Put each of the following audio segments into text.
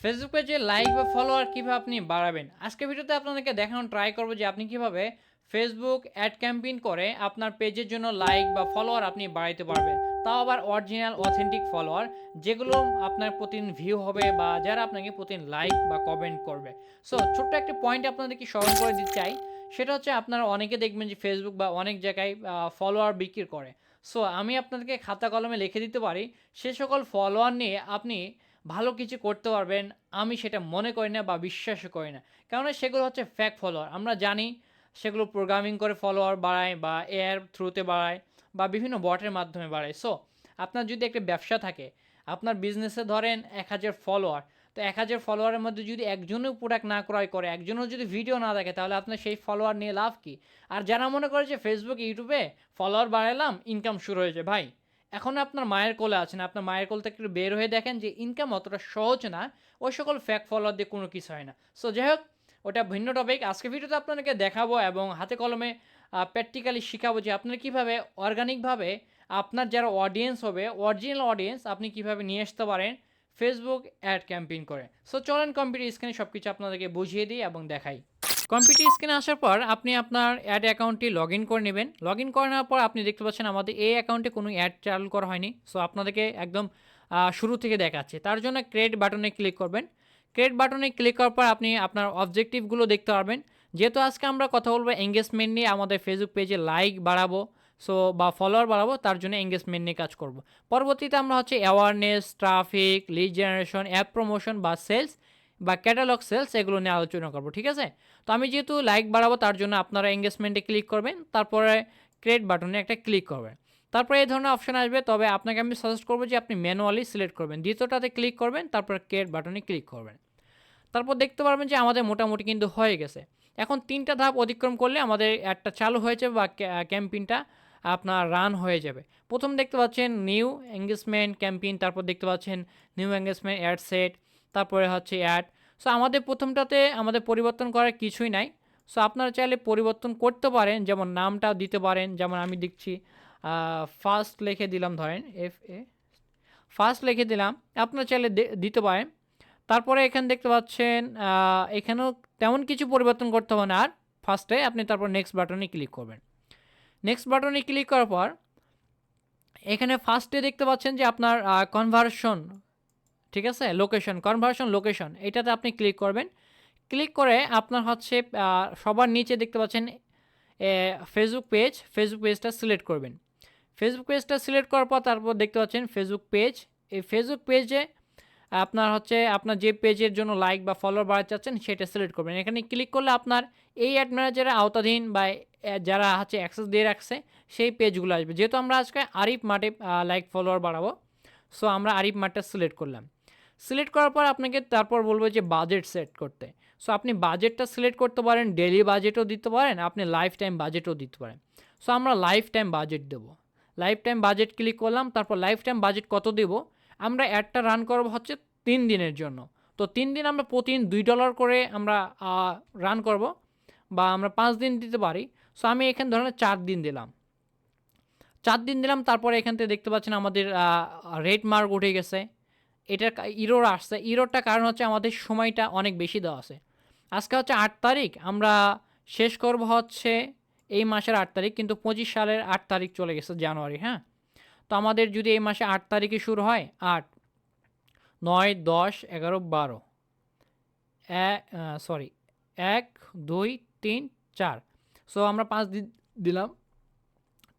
Facebook পেজে like বা follower কীভাবে আপনি বাড়াবেন? আজকে ভিডিওতে আপনাদেরকে দেখানো ট্রাই করব যে আপনি কীভাবে ফেসবুক অ্যাড ক্যাম্পেইন করে আপনার পেজের জন্য লাইক বা ফলোয়ার আপনি বাড়াইতে পারবেন। তাও আবার অরিজিনাল অথেন্টিক ফলোয়ার যেগুলো আপনার প্রতিদিন ভিউ হবে বা যারা আপনাকে প্রতিদিন লাইক বা কমেন্ট করবে। সো ছোট্ট একটা পয়েন্ট আপনাদেরকে স্মরণ করে দিতে চাই? সেটা হচ্ছে আপনারা অনেকে দেখবেন যে ফেসবুক বা অনেক জায়গায় ফলোয়ার বিক্রি করে। সো আমি আপনাদেরকে খাতা কলমে লিখে দিতে পারি। সে সকল ফলোয়ার নিয়ে আপনি ভালো কিছু করতে পারবেন, আমি সেটা মনে করি না বা বিশ্বাসও করি না। কেননা সেগুলো হচ্ছে ফ্যাক ফলোয়ার আমরা জানি সেগুলো প্রোগ্রামিং করে ফলোয়ার বাড়ায় বা এর থ্রুতে বাড়ায় বা বিভিন্ন বটের মাধ্যমে বাড়ায়। সো আপনার যদি একটা ব্যবসা থাকে, আপনার বিজনেসে ধরেন এক হাজার ফলোয়ার তো এক হাজার ফলোয়ারের মধ্যে যদি একজনও প্রোডাক্ট না ক্রয় করে, একজনও যদি ভিডিও না দেখে, তাহলে আপনার সেই ফলোয়ার নিয়ে লাভ কী? আর যারা মনে করে যে ফেসবুক ইউটিউবে ফলোয়ার বাড়ালাম ইনকাম শুরু হয়েছে ভাই এখন আপনার মায়ের কোলে আছেন, আপনার মায়ের কোল থেকে একটু বের হয়ে দেখেন যে ইনকাম অতটা সহজ না ওই সকল ফ্যাক ফলোয়ার দিয়ে কোনো কিছু হয় না। সো যাই হোক, ওটা ভিন্ন টপিক আজকে ভিডিওতে আপনাদেরকে দেখাবো এবং হাতে কলমে প্র্যাকটিক্যালি শেখাবো যে আপনারা কীভাবে অর্গানিকভাবে আপনার যারা অডিয়েন্স হবে অরিজিনাল অডিয়েন্স আপনি কীভাবে নিয়ে আসতে পারেন ফেসবুক অ্যাড ক্যাম্পেইন করে। সো চলেন কম্পিউটার স্ক্রিনে সব কিছু আপনাদেরকে বুঝিয়ে দিই এবং দেখাই। কম্পিউটার স্ক্রিনে আসার পর আপনি আপনার অ্যাড অ্যাকাউন্টটি লগ ইন করে নেবেন। লগ ইন করে নেওয়ার পর আপনি দেখতে পাচ্ছেন আমাদের এই অ্যাকাউন্টে কোনো অ্যাড চালু করা হয়নি। সো আপনাদেরকে একদম শুরু থেকে দেখাচ্ছে। তার জন্য ক্রেড বাটনে ক্লিক করবেন। ক্রেড বাটনে ক্লিক করার পর আপনি আপনার অবজেক্টিভগুলো দেখতে পারবেন। যেহেতু আজকে আমরা কথা বলব এঙ্গেজমেন্ট নিয়ে, আমাদের ফেসবুক পেজে লাইক বাড়াবো, সো, বা ফলোয়ার বাড়াবো, তার জন্য এঙ্গেজমেন্ট নিয়ে কাজ করব। পরবর্তীতে আমরা হচ্ছে awareness traffic lead generation app promotion বা সেলস বা ক্যাটালগ সেলস এগুলো নিয়ে আলোচনা করব, ঠিক আছে? তো আমি যেহেতু লাইক বাড়াবো, তার জন্য আপনারা এঙ্গেজমেন্টে ক্লিক করবেন, তারপরে ক্রিয়েট বাটনে একটা ক্লিক করবেন। তারপরে এই ধরনের অপশন আসবে, তবে আপনাকে আমি সাজেস্ট করব যে আপনি ম্যানুয়ালি সিলেক্ট করবেন, দ্বিতীয়টাতে ক্লিক করবেন, তারপর ক্রিয়েট বাটনে ক্লিক করবেন। তারপর দেখতে পারবেন যে আমাদের মোটামুটি কিন্তু হয়ে গেছে। এখন তিনটা ধাপ অতিক্রম করলে আমাদের একটা চালু হয়েছে বা ক্যাম্পেইনটা আপনার রান হয়ে যাবে। প্রথম দেখতে পাচ্ছেন নিউ এঙ্গেজমেন্ট ক্যাম্পেইন তারপর দেখতে পাচ্ছেন নিউ এঙ্গেজমেন্ট অ্যাড সেট তারপরে হচ্ছে অ্যাড সো আমাদের প্রথমটাতে আমাদের পরিবর্তন করার কিছুই নাই। সো আপনারা চাইলে পরিবর্তন করতে পারেন, যেমন নামটা দিতে পারেন, যেমন আমি দেখছি ফার্স্ট লিখে দিলাম ধরেন এফ এ ফার্স্ট লিখে দিলাম, আপনারা চাইলে দিতে পারেন। তারপরে এখানে দেখতে পাচ্ছেন এখানেও তেমন কিছু পরিবর্তন করতে হবে না। আর ফার্স্টে আপনি তারপর নেক্সট বাটনে ক্লিক করবেন। নেক্সট বাটনে ক্লিক করার পর, এখানে ফার্স্টে দেখতে পাচ্ছেন যে আপনার কনভার্সন ঠিক আছে? লোকেশন কনভার্সন লোকেশন এটাতে আপনি ক্লিক করবেন। ক্লিক করে আপনার হচ্ছে সবার নিচে দেখতে পাচ্ছেন ফেসবুক পেজ ফেসবুক পেজটা সিলেক্ট করবেন। ফেসবুক পেজটা সিলেক্ট করার পর তারপর দেখতে পাচ্ছেন ফেসবুক পেজ এই ফেসবুক পেজে আপনার হচ্ছে, আপনার যে পেজের জন্য লাইক বা ফলোয়ার বাড়াতে চাচ্ছেন, সেটা সিলেক্ট করবেন। এখানে ক্লিক করলে আপনার এই অ্যাড ম্যানেজারের আওতাধীন বা যারা হচ্ছে অ্যাক্সেস দিয়ে রাখছে, সেই পেজগুলো আসবে। যেহেতু আমরা আজকে আরিফ মাঠে লাইক ফলোয়ার বাড়াবো সো আমরা আরিফ মাঠটা সিলেক্ট করলাম। সিলেক্ট করার পর আপনাকে তারপর বলব যে বাজেট সেট করতে। সো আপনি বাজেটটা সিলেক্ট করতে পারেন ডেলি বাজেটও দিতে পারেন, আপনি লাইফ টাইম বাজেটও দিতে পারেন। সো আমরা লাইফ টাইম বাজেট দেবো। লাইফ টাইম বাজেট ক্লিক করলাম, তারপর লাইফ টাইম বাজেট কত দেবো? আমরা অ্যাডটা রান করব হচ্ছে তিন দিনের জন্য। তো তিন দিন আমরা প্রতিদিন দুই ডলার করে আমরা রান করব বা আমরা পাঁচ দিন দিতে পারি। সো আমি এখানে ধরেন চার দিন দিলাম। চার দিন দিলাম, তারপরে এখান থেকে দেখতে পাচ্ছেন আমাদের রেড মার্ক উঠে গেছে। এটার ইরোর আসছে। ইরোরটা কারণ হচ্ছে আমাদের সময়টা অনেক বেশি দেওয়া আছে। আজকে হচ্ছে আট তারিখ, আমরা শেষ করব হচ্ছে এই মাসের আট তারিখ, কিন্তু পঁচিশ সালের আট তারিখ চলে গেছে জানুয়ারি হ্যাঁ? তো আমাদের যদি এই মাসে আট তারিখে শুরু হয়, আট, নয়, দশ, এগারো, বারো সরি এক, দুই, তিন, চার। সো আমরা পাঁচ দিলাম।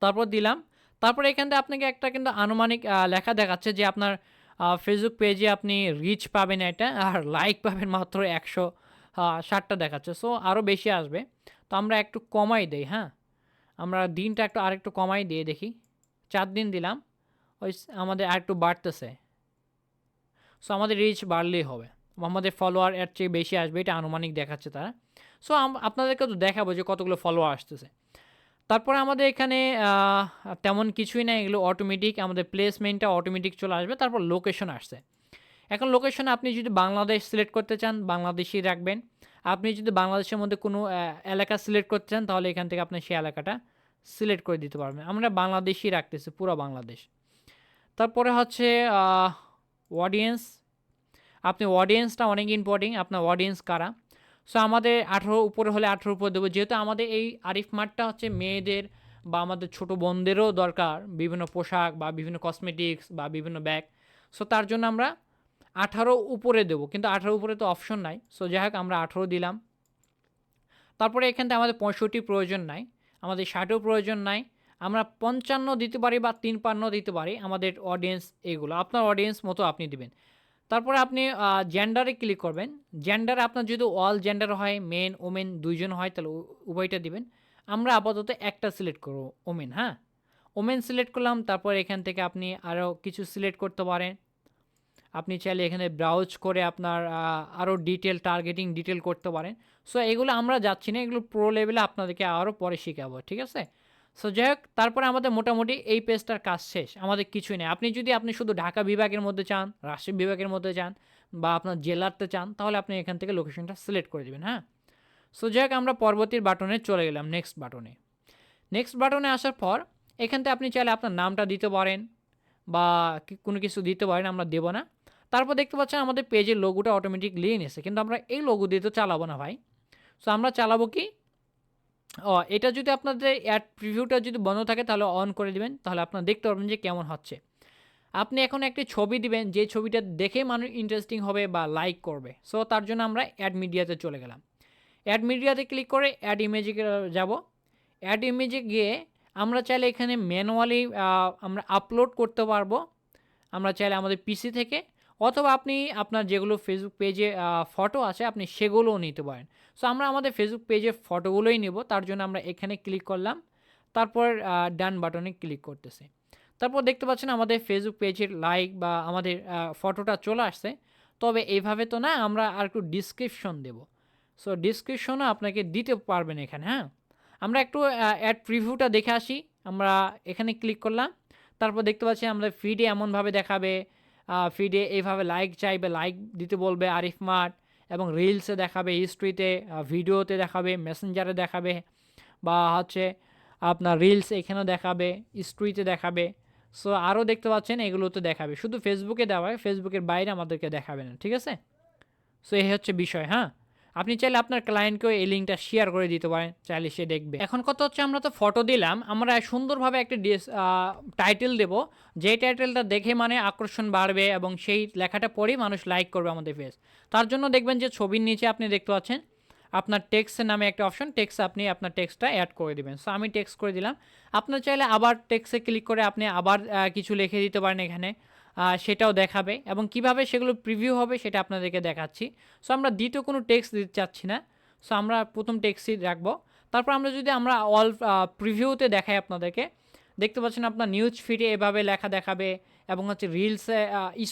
তারপর দিলাম। তারপরে এখান থেকে আপনাকে একটা কিন্তু আনুমানিক লেখা দেখাচ্ছে যে আপনার ফেসবুক পেজে আপনি রিচ পাবেন এটা, আর লাইক পাবেন মাত্র একশো ষাটটা দেখাচ্ছে। সো আরও বেশি আসবে। তো আমরা একটু কমাই দেই হ্যাঁ? আমরা দিনটা একটু আরেকটু কমাই দিয়ে দেখি। চার দিন দিলাম, ওই আমাদের আরেকটু বাড়তেছে। সো আমাদের রিচ বাড়লেই হবে। আমাদের ফলোয়ার এর চেয়ে বেশি আসবে, এটা আনুমানিক দেখাচ্ছে তারা। সো আপনাদেরকে তো দেখাবো যে কতগুলো ফলোয়ার আসতেছে। তারপরে আমাদের এখানে তেমন কিছুই না এগুলো অটোমেটিক আমাদের প্লেসমেন্টটা অটোমেটিক চলে আসবে, তারপর লোকেশন আসছে। এখন লোকেশনে আপনি যদি বাংলাদেশ সিলেক্ট করতে চান বাংলাদেশি রাখবেন। আপনি যদি বাংলাদেশের মধ্যে কোনো এলাকা সিলেক্ট করতে চান, তাহলে এখান থেকে আপনি সেই এলাকাটা সিলেক্ট করে দিতে পারবেন। আমরা বাংলাদেশি রাখতেছি, পুরো বাংলাদেশ। তারপরে হচ্ছে অডিয়েন্স আপনি অডিয়েন্সটা অনেক ইম্পর্টেন্ট আপনার অডিয়েন্স কারা? সো আমাদের আঠেরো, উপরে হলে আঠেরো উপরে দেবো। যেহেতু আমাদের এই আরিফ মার্টটা হচ্ছে মেয়েদের বা আমাদের ছোট বোনদেরও দরকার বিভিন্ন পোশাক বা বিভিন্ন কসমেটিক্স বা বিভিন্ন ব্যাগ সো তার জন্য আমরা আঠারো উপরে দেবো। কিন্তু আঠারো উপরে তো অপশন নাই। সো যাই হোক, আমরা আঠারো দিলাম। তারপরে এখান থেকে আমাদের পঁয়ষট্টি প্রয়োজন নাই। আমাদের ষাটও প্রয়োজন নাই। আমরা পঞ্চান্ন দিতে পারি বা তিন পান্ন দিতে পারি আমাদের অডিয়েন্স এগুলো। আপনার অডিয়েন্স মতো আপনি দিবেন। তারপরে আপনি জেন্ডারে ক্লিক করবেন। জেন্ডারে আপনার যদি অল জেন্ডার হয় মেন ওমেন দুইজন হয়, তাহলে উভয়টা দিবেন। আমরা আপাতত একটা সিলেক্ট করব ওমেন হ্যাঁ? ওমেন সিলেক্ট করলাম, তারপর এখান থেকে আপনি আরও কিছু সিলেক্ট করতে পারেন। আপনি চাইলে এখানে ব্রাউজ করে আপনার আরও ডিটেল টার্গেটিং ডিটেল করতে পারেন। সো এগুলো আমরা যাচ্ছি না, এগুলো প্রো লেভেলে আপনাদেরকে আরও পরে শেখাবো, ঠিক আছে? সো যাই হোক তারপরে আমাদের মোটামুটি এই পেজটার কাজ শেষ। আমাদের কিছুই নেই। আপনি যদি আপনি শুধু ঢাকা বিভাগের মধ্যে চান, রাজশাহী বিভাগের মধ্যে চান, বা আপনার জেলাতে চান, তাহলে আপনি এখান থেকে লোকেশনটা সিলেক্ট করে দেবেন হ্যাঁ? সো যাই হোক আমরা পরবর্তী বাটনে চলে গেলাম নেক্সট বাটনে নেক্সট বাটনে আসার পর এখান থেকে আপনি চাইলে আপনার নামটা দিতে পারেন, বা কোনো কিছু দিতে পারেন, আমরা দেবো না। তারপর দেখতে পাচ্ছেন আমাদের পেজের লোগোটা অটোমেটিক লিয়ে নিয়েছে কিন্তু আমরা এই লোগো দিয়ে তো চালাবো না ভাই। সো আমরা চালাবো কি? এটা যদি আপনাদের অ্যাড প্রিভিউটা যদি বন্ধ থাকে, তাহলে অন করে দিবেন, তাহলে আপনারা দেখতে পারবেন যে কেমন হচ্ছে। আপনি এখন একটি ছবি দিবেন, যে ছবিটা দেখে মানুষ ইন্টারেস্টিং হবে বা লাইক করবে। সো তার জন্য আমরা অ্যাড মিডিয়াতে চলে গেলাম। অ্যাড মিডিয়াতে ক্লিক করে অ্যাড ইমেজে যাব। অ্যাড ইমেজে গিয়ে আমরা চাইলে এখানে ম্যানুয়ালি আমরা আপলোড করতে পারব। আমরা চাইলে আমাদের পিসি থেকে অথবা আপনি আপনার যেগুলো ফেসবুক পেজে ফটো আছে, আপনি সেগুলোও নিতে পারেন। সো আমরা আমাদের ফেসবুক পেজের ফটোগুলোই নেব, তার জন্য আমরা এখানে ক্লিক করলাম, তারপর ডান বাটনে ক্লিক করতেছি। তারপর দেখতে পাচ্ছেন আমাদের ফেসবুক পেজের লাইক বা আমাদের ফটোটা চলে আসছে। তবে এইভাবে তো না, আমরা আর একটু ডিসক্রিপশন দেব। সো ডিসক্রিপশনও আপনাকে দিতে পারবেন এখানে হ্যাঁ? আমরা একটু অ্যাড প্রিভিউটা দেখে আসি। আমরা এখানে ক্লিক করলাম, তারপর দেখতে পাচ্ছি আমাদের ফিডে এমনভাবে দেখাবে ফিডে এইভাবে লাইক চাইবে লাইক দিতে বলবে আরিফ মাঠ এবং রিলসে দেখাবে হিস্ট্রিতে ভিডিওতে দেখাবে মেসেঞ্জারে দেখাবে বা হচ্ছে আপনার রিলস এখানেও দেখাবে স্ট্রিতে দেখাবে। সো আরও দেখতে পাচ্ছেন এগুলোতে দেখাবে। শুধু ফেসবুকে দেওয়া হয় ফেসবুকের বাইরে আমাদেরকে দেখাবে না, ঠিক আছে? সো এই হচ্ছে বিষয় হ্যাঁ? আপনি চাইলে আপনার ক্লায়েন্টকেও এই লিঙ্কটা শেয়ার করে দিতে পারেন, চাইলে সে দেখবে। এখন কথা হচ্ছে আমরা তো ফটো দিলাম, আমরা সুন্দরভাবে একটা ডিস টাইটেল দেব। যে টাইটেলটা দেখে মানে আকর্ষণ বাড়বে এবং সেই লেখাটা পড়েই মানুষ লাইক করবে আমাদের পেজ তার জন্য দেখবেন যে ছবির নিচে আপনি দেখতে পাচ্ছেন, আপনার টেক্সের নামে একটা অপশন টেক্স আপনি আপনার টেক্সটটা অ্যাড করে দিবেন। সো আমি টেক্সট করে দিলাম। আপনার চাইলে আবার টেক্সে ক্লিক করে আপনি আবার কিছু লিখে দিতে পারেন এখানে। সেটাও দেখাবে এবং কীভাবে সেগুলো প্রিভিউ হবে সেটা আপনাদেরকে দেখাচ্ছি। সো আমরা দ্বিতীয় কোনো টেক্সট দিতে চাচ্ছি না। সো আমরা প্রথম টেক্সটই রাখব। তারপর আমরা যদি আমরা অল প্রিভিউতে দেখাই আপনাদেরকে, দেখতে পাচ্ছেন আপনার নিউজ ফিডে এভাবে লেখা দেখাবে এবং হচ্ছে রিলসে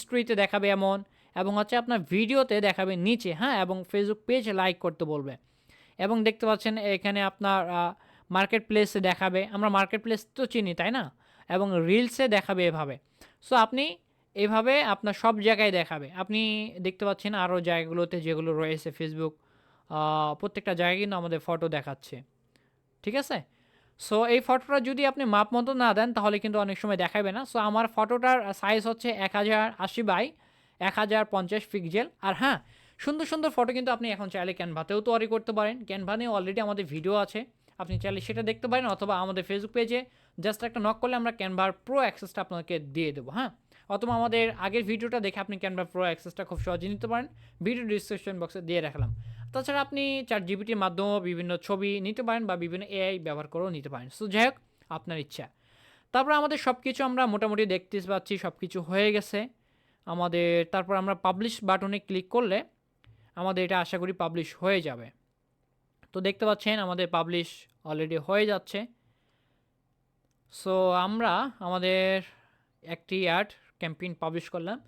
স্ট্রিতে দেখাবে এমন এবং হচ্ছে আপনার ভিডিওতে দেখাবে নিচে হ্যাঁ এবং ফেসবুক পেজ লাইক করতে বলবে। এবং দেখতে পাচ্ছেন এখানে আপনার মার্কেট প্লেসে দেখাবে। আমরা মার্কেট প্লেস তো চিনি, তাই না? এবং রিলসে দেখাবে এভাবে। সো আপনি এভাবে আপনার সব জায়গায় দেখাবে। আপনি দেখতে পাচ্ছেন আরও জায়গাগুলোতে যেগুলো রয়েছে ফেসবুক প্রত্যেকটা জায়গায় কিন্তু আমাদের ফটো দেখাচ্ছে। ঠিক আছে? সো এই ফটোটা যদি আপনি মাপ মতো না দেন, তাহলে কিন্তু অনেক সময় দেখাবে না। সো আমার ফটোটার সাইজ হচ্ছে এক হাজার আশি বাই এক হাজার পঞ্চাশ পিক্সেল আর হ্যাঁ সুন্দর সুন্দর ফটো কিন্তু আপনি এখন চাইলে ক্যানভাতেও তৈরি করতে পারেন। ক্যানভানে অলরেডি আমাদের ভিডিও আছে। আপনি চাইলে সেটা দেখতে পারেন অথবা আমাদের ফেসবুক পেজে জাস্ট একটা নক করলে আমরা ক্যানভার প্রো অ্যাক্সেসটা আপনাকে দিয়ে দেবো হ্যাঁ? অথবা আমাদের আগের ভিডিওটা দেখে আপনি ক্যানভা প্রো অ্যাক্সেসটা খুব সহজে নিতে পারেন। ভিডিও ডিসক্রিপশন বক্সে দিয়ে রাখলাম। তাছাড়া আপনি চার জিবিটির মাধ্যমেও বিভিন্ন ছবি নিতে পারেন বা বিভিন্ন এআই ব্যবহার করেও নিতে পারেন। সো যাই হোক, আপনার ইচ্ছা। তারপর আমাদের সব কিছু আমরা মোটামুটি দেখতে পাচ্ছি সব কিছু হয়ে গেছে। আমাদের, তারপর আমরা পাবলিশ বাটনে ক্লিক করলে আমাদের এটা আশা করি পাবলিশ হয়ে যাবে। তো দেখতে পাচ্ছেন, আমাদের পাবলিশ অলরেডি হয়ে যাচ্ছে। সো আমরা আমাদের একটি অ্যাড ক্যাম্পেইন পাবলিশ করলাম।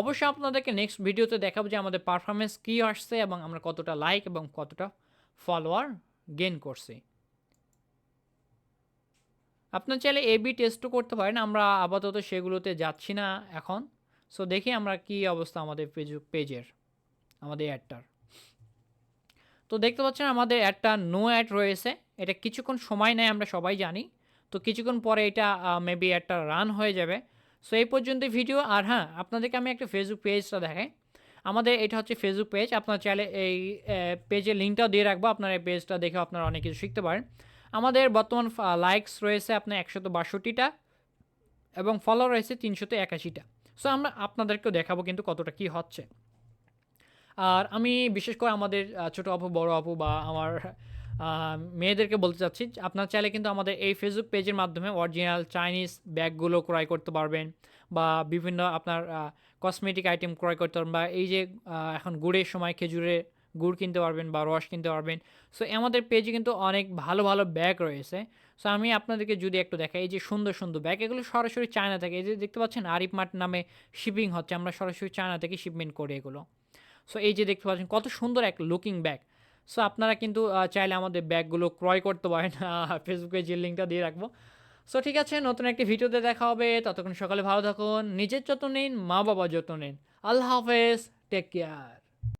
অবশ্যই আপনাদেরকে নেক্সট ভিডিওতে দেখাবো যে আমাদের পারফরমেন্স কী আসছে এবং আমরা কতটা লাইক এবং কতটা ফলোয়ার গেন করছি। আপনার চাইলে এ বি টেস্টও করতে পারেন, আমরা আপাতত সেগুলোতে যাচ্ছি না এখন। সো দেখি আমরা কি অবস্থা আমাদের ফেসবুক পেজের আমাদের অ্যাডটার তো দেখতে পাচ্ছেন আমাদের অ্যাডটা নো অ্যাড রয়েছে। এটা কিছুক্ষণ সময় নেয়, আমরা সবাই জানি। তো কিছুক্ষণ পরে এটা মেবি অ্যাডটা রান হয়ে যাবে। সো এই পর্যন্ত ভিডিও। আর হ্যাঁ আপনাদেরকে আমি একটা ফেসবুক পেজটা দেখাই। আমাদের এটা হচ্ছে ফেসবুক পেজ আপনার চাইলে এই পেজের লিঙ্কটাও দিয়ে রাখব। আপনার এই পেজটা দেখে আপনারা অনেক কিছু শিখতে পারেন। আমাদের বর্তমান লাইকস রয়েছে আপনার একশত বাষট্টিটা এবং ফলো রয়েছে তিনশত একাশিটা। সো আমরা আপনাদেরকেও দেখাবো কিন্তু কতটা কি হচ্ছে। আর আমি বিশেষ করে আমাদের ছোট আপু, বড় আপু বা আমার মেয়েদেরকে বলতে চাচ্ছি, আপনার চাইলে কিন্তু আমাদের এই ফেসবুক পেজের মাধ্যমে অরিজিনাল চাইনিজ ব্যাগগুলো ক্রয় করতে পারবেন বা বিভিন্ন আপনার কসমেটিক আইটেম ক্রয় করতে পারবেন বা এই যে এখন গুড়ের সময় খেজুরের গুড় কিনতে পারবেন বা রস কিনতে পারবেন। সো আমাদের পেজে কিন্তু অনেক ভালো ভালো ব্যাগ রয়েছে। সো আমি আপনাদেরকে যদি একটু দেখাই, এই যে সুন্দর সুন্দর ব্যাগ এগুলো সরাসরি চায়না থেকে, এই যে দেখতে পাচ্ছেন আরিফ মার্ট নামে শিপিং হচ্ছে, আমরা সরাসরি চায়না থেকে শিপমেন্ট করি এগুলো। সো এই যে দেখতে পাচ্ছেন, কত সুন্দর এক লুকিং ব্যাগ সো আপনারা কিন্তু চাইলে আমাদের ব্যাগগুলো ক্রয় করতে পারেন। ফেসবুকে যে লিঙ্কটা দিয়ে রাখব। সো ঠিক আছে, নতুন একটি ভিডিওতে দেখা হবে। ততক্ষণ সকালে ভালো থাকুন। নিজের যত্ন নিন মা বাবার যত্ন নিন। আল্লাহ হাফেজ। Take care